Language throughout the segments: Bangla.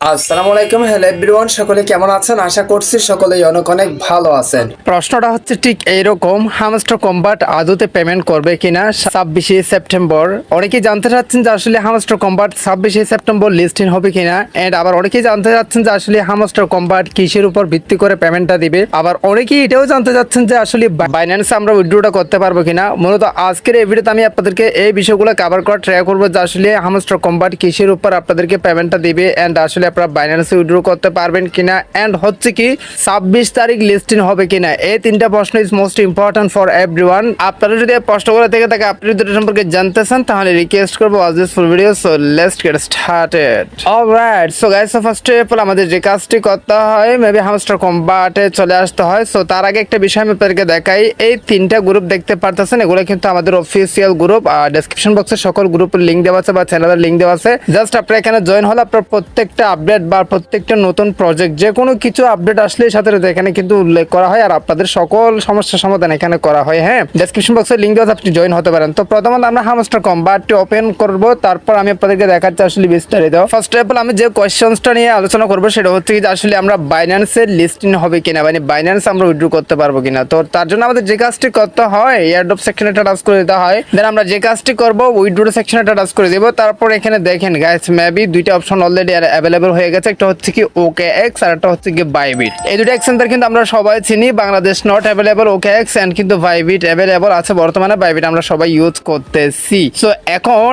আসসালামু আলাইকুম, হ্যালো এভরিওয়ান, সকলে কেমন আছেন? আশা করছি সকলেই অনেক অনেক ভালো আছেন। প্রশ্নটা হচ্ছে ঠিক এইরকম, হামস্টার কম্বাট আদতে পেমেন্ট করবে কিনা? ছাব্বিশে সেপ্টেম্বর। অনেকেই জানতে চাচ্ছেন যে আসলে হামস্টার কম্বাট ছাব্বিশে সেপ্টেম্বর লিস্টিং হবে কিনা? এন্ড আবার অনেকেই জানতে চাচ্ছেন যে আসলে হামস্টার কম্বাট কিসের উপর ভিত্তি করে পেমেন্টটা দিবে? আবার অনেকেই এটাও জানতে চাচ্ছেন যে আসলে বাইন্যান্সে আমরা উইথড্রোটা করতে পারব কিনা? মূলত আজকের এই ভিডিওতে আমি আপনাদেরকে এই বিষয়গুলো কভার করার ট্রাই করব যে আসলে হামস্টার কম্বাট কিসের উপর আপনাদেরকে পেমেন্টটা দিবে? এন্ড আসলে আপনারা বাইন্যান্সে উইথড্র করতে পারবেন কিনা? এন্ড হচ্ছে কি, ছাব্বিশ তারিখ লিস্টিং হবে কিনা? এই তিনটা প্রশ্ন is most important for everyone আপনারা যদি এই প্রশ্নগুলো থেকে থাকে, আপনি যদি সম্পর্কে জানতে চান, তাহলে রিকোয়েস্ট করব this full video so let's get started alright so guys first of all আমাদের যে কাজটি করতে হয় মেবি হামস্টার কম্বাটে চলে আসতে হয়। সো তার আগে একটা বিষয় আমি আপনাদেরকে দেখাই। এই তিনটা গ্রুপ দেখতে পারতেছেন, এগুলো কিন্তু আমাদের অফিসিয়াল গ্রুপ আর ডেসক্রিপশন বক্সে সকল গ্রুপের লিঙ্ক দেওয়া আছে বা চ্যানেলের লিঙ্ক দেওয়া আছে। জাস্ট আপনারা এখানে জয়েন হলে আপনার প্রত্যেকটা আপডেট বা প্রত্যেকটা নতুন প্রজেক্ট যে কোনো কিছু আপডেট আসলে সাথে এখানে কিন্তু উল্লেখ করা হয় আর আপনাদের সকল সমস্যার সমাধান এখানে করা হয় হ্যাঁ? ডেসক্রিপশন বক্সে লিঙ্ক দেওয়া আপনি জয়েন হতে পারেন। তো প্রথমত আমরা হামস্টার কম্বাটটি ওপেন করব, তারপর আমি আপনাদেরকে দেখাচ্ছি আসলে বিস্তারিত। ফার্স্ট অফ অল আমি যে কোয়েশ্চেন্সটা নিয়ে আলোচনা করব, সেটা হচ্ছে কি আসলে আমরা বাইন্যান্সের লিস্টিং হবে কিনা মানে বাইন্যান্স আমরা উইথড্র করতে পারব কিনা। তো তার জন্য আমাদের যে কাজটি করতে হয় এয়ারড্রপ সেকশনে টাচ করে দিতে হয়। দেন আমরা যে কাজটি করব উইথড্র সেকশনে টাচ করে দেবো। তারপর এখানে দেখেন গাইস মেবি দুইটা অপশন অলরেডি অ্যাভেলেবল হয়ে গেছে, একটা হচ্ছে কি ওকে এক্স আর একটা হচ্ছে কি বাইবিট এই দুটো এক্সেন্টার কিন্তু আমরা সবাই চিনি Bangladesh not available OKX and কিন্তু বাইবিট অ্যাভেলেবল আছে, বর্তমানে বাইবিট আমরা সবাই ইউজ করতেছি। সো এখন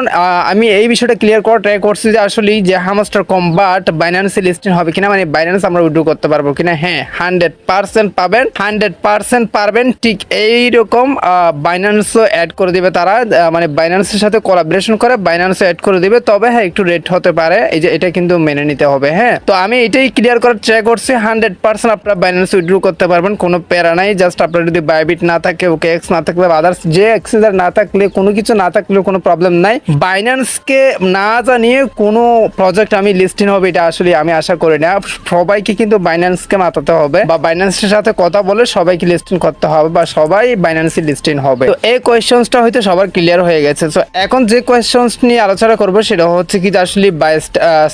আমি এই বিষয়টা ক্লিয়ার করার ট্রাই করছি যে আসলে যে হামাস্টার কম্বাট বাইন্যান্সে লিস্টিং হবে কিনা মানে বাইন্যান্স আমরা উইড্রো করতে পারব কিনা হ্যাঁ হান্ড্রেড পার্সেন্ট পাবেন হান্ড্রেড পার্সেন্ট পারবেন, ঠিক এইরকম বাইন্যান্সও অ্যাড করে দিবে তারা মানে বাইন্যান্সের সাথে কোলাবরেশন করে বাইন্যান্সও অ্যাড করে দিবে, তবে হ্যাঁ একটু রেট হতে পারে, এই যে এটা কিন্তু মেনে নিতে হবে হ্যাঁ? তো আমি এটাই ক্লিয়ার করার ট্রাই করছি হান্ড্রেড পার্সেন্ট আপনারা বাইন্যান্স উইড্রো করতে পারবেন, কোনো প্যারা নাই জাস্ট আপনার যদি বাইবিট না থাকে ওকে এক্স না থাকলে আদার্স যে এক্সেসার না থাকলে, কোনো কিছু না থাকলেও কোনো প্রবলেম নাই। বাইন্যান্সকে না জানিয়ে কোনো প্রজেক্ট আমি লিস্টিং হবে, এটা আসলে আমি আশা করি না। সবাইকে কিন্তু বাইন্যান্সকে মাতাতে হবে বা বাইন্যান্সের সাথে কথা বলে সবাইকে লিস্টিং করতে হবে বা সবাই বাইন্যান্সে লিস্টিং হবে। তো এই কোয়েশ্চেন্সটা হয়তো সবার ক্লিয়ার হয়ে গেছে। তো এখন যে কোয়েশ্চেন্স নিয়ে আলোচনা করব, সেটা হচ্ছে কি আসলে বাইশ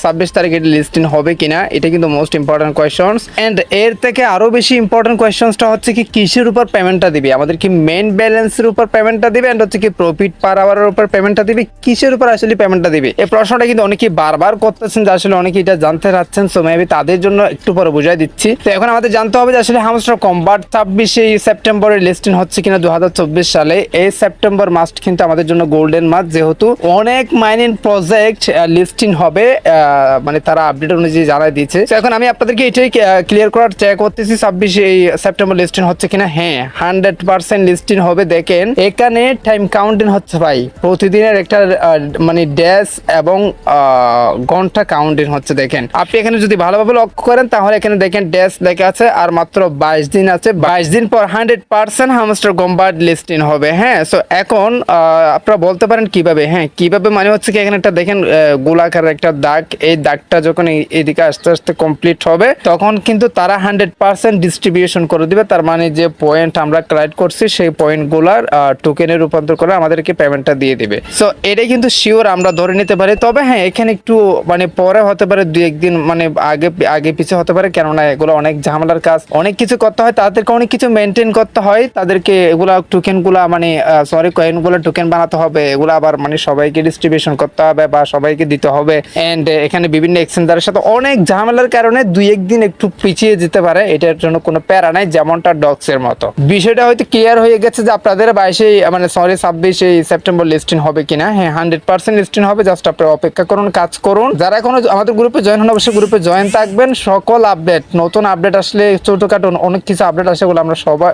ছাব্বিশ তারিখে লিস্টিং হবে কিনা, এটা কিন্তু মোস্ট ইম্পর্টেন্ট কোয়েশ্চেন্স এন্ড এর থেকে আরও বেশি ইম্পর্টেন্ট কোয়েশ্চেন্সটা হচ্ছে কি, কিসের উপর পেমেন্টটা দিবে? আমাদের কি মেইন ব্যালেন্সের উপর পেমেন্টটা দিবে? অ্যান্ড হচ্ছে কি প্রফিট পার আওয়ারের উপর পেমেন্টটা দিবে? কিসের উপর আসলে পেমেন্টটা দিবে? এই প্রশ্নটা কিন্তু অনেকেই বারবার করতেছেন, যে আসলে অনেকে এটা জানতে চাচ্ছেন সো মেবি তাদের জন্য একটু পরে বুঝাই দিচ্ছি। তো এখন আমাদের জানতে হবে যে আসলে হামস্টার কম্বাট ছাব্বিশে সেপ্টেম্বরে লিস্টিং হচ্ছে কিনা দু হাজার চব্বিশ সালে। এই সেপ্টেম্বর মাস্ট কিন্তু আমাদের জন্য গোল্ডেন মাস যেহেতু অনেক মাইনিং প্রজেক্ট লিস্টিং হবে মানে তারা আপডেট অনুযায়ী জানাই দিয়েছে। তো এখন আমি আপনাদেরকে এটাই ক্লিয়ার করার ট্রাই করতেছি, ছাব্বিশে সেপ্টেম্বর লিস্টিং হচ্ছে কিনা। হ্যাঁ হান্ড্রেড পার্সেন্ট লিস্টিং হবে। দেখেন, এখানে টাইম কাউন্টিং হচ্ছে ভাই। প্রতিদিনের একটা মানে ড্যাশ এবং ঘণ্টা কাউন্টিং হচ্ছে, দেখেন। আপনি এখানে যদি ভালোভাবে লক্ষ্য করেন, তাহলে এখানে দেখেন ড্যাশ লেখা আছে, আর মাত্র বাইশ দিন আছে। বাইশ দিন পর hundred percent Hamster Kombat listing হবে। হ্যাঁ সো এখন আপনারা বলতে পারেন কীভাবে? হ্যাঁ কীভাবে মানে হচ্ছে কি, এখানে একটা দেখেন গোলাকার একটা দাগ। এই দাগটা যখন এই- এইদিকে আস্তে আস্তে কমপ্লিট হবে, তখন কিন্তু তারা হান্ড্রেড পার্সেন্ট ডিস্ট্রিবিউশন করে দিবে। তার মানে যে পয়েন্ট আমরা ক্রাইট করছি, সেই পয়েন্টগুলার টোকেনে রূপান্তর করে আমাদেরকে পেমেন্টটা দিয়ে দিবে। সো এটাই কিন্তু শিওর আমরা ধরে নিতে পারি। তবে হ্যাঁ এখানে একটু মানে পরে হতে পারে দুই একদিন মানে আগে আগে পিছিয়ে হতে পারে। কেননা এগুলো অনেক ঝামেলার কাজ। অনেক কিছু করতে হয়, তাদেরকে অনেক কিছু মেনটেন করতে হয়। তাদেরকে এগুলা টোকেনগুলা মানে সরি কয়েনগুলো টোকেন বানাতে হবে। এগুলো আবার মানে সবাইকে ডিস্ট্রিবিউশন করতে হবে বা সবাইকে দিতে হবে। এন্ড এখানে বিভিন্ন এক্সচেঞ্জারের সাথে অনেক ঝামেলার কারণে দুই একদিন একটু পিছিয়ে যেতে পারে এটার জন্য কোনো প্যারা নাই যেমনটা ডক্স এর মতো। বিষয়টা হয়তো ক্লিয়ার হয়ে গেছে যে আপনাদের বাইশে মানে সরি ছাব্বিশে সেপ্টেম্বর লিস্টিং হবে কিনা। হ্যাঁ হান্ড্রেড পার্সেন্ট লিস্টিং হবে জাস্ট আপনারা অপেক্ষা করুন কাজ করুন। যারা এখনও আমাদের গ্রুপে জয়েন হন অবশ্যই গ্রুপে জয়েন থাকবেন। সকল আপডেট নতুন আপডেট আসলে ছোটখাটো অনেক কিছু আপডেট আসে এগুলো আমরা সবাই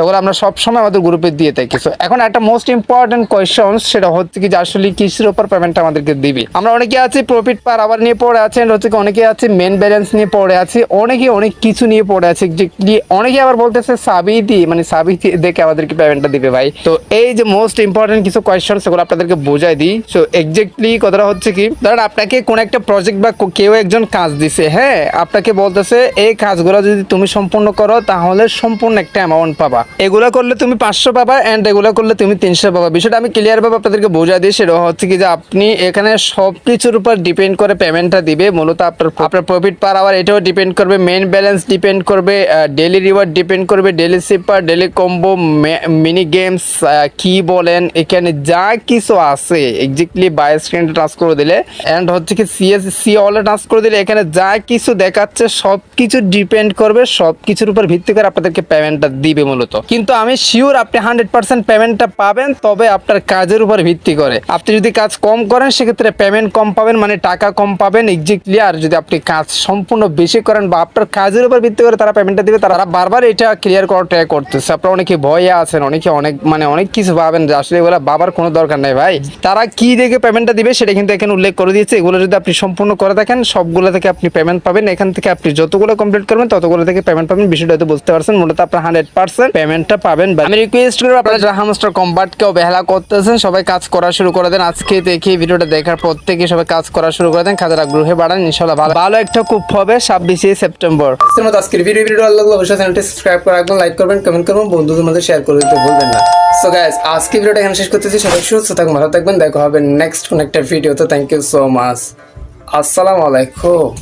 এগুলো আমরা সবসময় আমাদের গ্রুপে দিয়ে থাকি। So, এখন একটা মোস্ট ইম্পর্টেন্ট কোয়েশ্চন সেটা হচ্ছে কি যে আসলে কিসের উপর পেমেন্ট আমাদেরকে দিবি? আমরা অনেকে আছি প্রফিট পার আবার নিয়ে পড়ে আছি and হচ্ছে অনেকে আছে মেন ব্যালেন্স নিয়ে পড়ে আছে, অনেকে অনেক কিছু নিয়ে পড়ে আছে, যে অনেকে আবার বলতেছে সাবিতি মানে সাবিতি দেখে আমাদেরকে পেমেন্টটা দিবে ভাই। তো এই যে মোস্ট ইম্পর্টেন্ট কিছু কোয়েশ্চন সেগুলো আপনাদেরকে বোঝাই দিই। সো এক্স্যাক্টলি কথাটা হচ্ছে কি, ধরেন আপনাকে কোন একটা প্রজেক্ট বা কেউ একজন কাজ দিছে হ্যাঁ? আপনাকে বলতেছে, এই কাজগুলো যদি তুমি সম্পূর্ণ করো, তাহলে সম্পূর্ণ একটা অ্যামাউন্ট পাবা। এগুলো করলে তুমি পাঁচশো পাবা অ্যান্ড এগুলো করলে তুমি তিনশো পাবা। বিষয়টা আমি ক্লিয়ার ভাবে আপনাদেরকে বোঝা দিই, সেটা হচ্ছে কি যে আপনি এখানে সব কিছুর উপর ডিপেন্ড করে পেমেন্টটা দিবে। মূলত আপনার আপনার প্রফিট পার আওয়ার এটাও ডিপেন্ড করবে মেন ব্যালেন্স ডিপেন্ড করবে ডেলি রিওয়ার্ড ডিপেন্ড করবে daily cipher daily combo mini games কি বলেন, এখানে যা কিছু আছে এক্স্যাক্টলি বাই স্ক্রিনটা টাচ করে দিলে অ্যান্ড হচ্ছে কি সিএস সি অলে টাচ করে দিলে এখানে যা কিছু দেখাচ্ছে সব কিছু ডিপেন্ড করবে সব কিছুর উপর ভিত্তি করে আপনাদেরকে পেমেন্টটা দিবে মূলত। কিন্তু আমি শিওর আপনি হান্ড্রেড পার্সেন্ট পেমেন্টটা পাবেন, তবে আপনার কাজের উপর ভিত্তি করে। আপনি যদি কাজ কম করেন, সেক্ষেত্রে পেমেন্ট কম পাবেন মানে টাকা কম পাবেন এক্স্যাক্টলি আর যদি আপনি কাজ সম্পূর্ণ বেশি করেন বা আপনার কাজের উপর ভিত্তি করে তারা পেমেন্টটা দিবে, তারা বারবার এটা ক্লিয়ার করার ট্রাই করতেছে। আপনারা অনেকে ভয়ে আছেন, অনেকে অনেক মানে অনেক কিছু ভাবেন যে আসলে এগুলো বাবার কোনো দরকার নেই ভাই। তারা কি দেখে পেমেন্টটা দিবে সেটা কিন্তু এখানে উল্লেখ করে দিয়েছে। এগুলো যদি আপনি সম্পূর্ণ করে থাকেন সবগুলো থেকে আপনি পেমেন্ট পাবেন। এখান থেকে আপনি যতগুলো কমপ্লিট করবেন, ততগুলো থেকে পেমেন্ট পাবেন। বিষয়টা হয়তো বুঝতে পারছেন, মূলত আপনার হান্ড্রেড পার্সেন্ট পেমেন্টটা পাবেন আমি রিকোয়েস্ট করব আপনারা যারা হামস্টার কম্বাট কেউ বেহালা করতেছেন, সবাই কাজ করা শুরু করে দেন। আজকে দেখি ভিডিওটা দেখার পর থেকে সবাই কাজ করা শুরু করে দেন। কাজের আগ্রহে বাড়ান। ইনশাল্লাহ ভালো ভালো একটা কুপ হবে ছাব্বিশে সেপ্টেম্বর। আজকের ভিডিও ভিডিও ভালো লাগলে অবশ্যই চ্যানেলটি সাবস্ক্রাইব করে রাখবেন লাইক করবেন কমেন্ট করবেন, বন্ধুদের মধ্যে শেয়ার করে দিতে ভুলবেন না। সো গাইস আজকে ভিডিওটা এখানে শেষ করতেছি। সবাই সুস্থ থাকবেন ভালো থাকবেন, দেখা হবে নেক্সট কোন একটা ভিডিও তো। থ্যাংক ইউ সো মাচ আসসালামু আলাইকুম।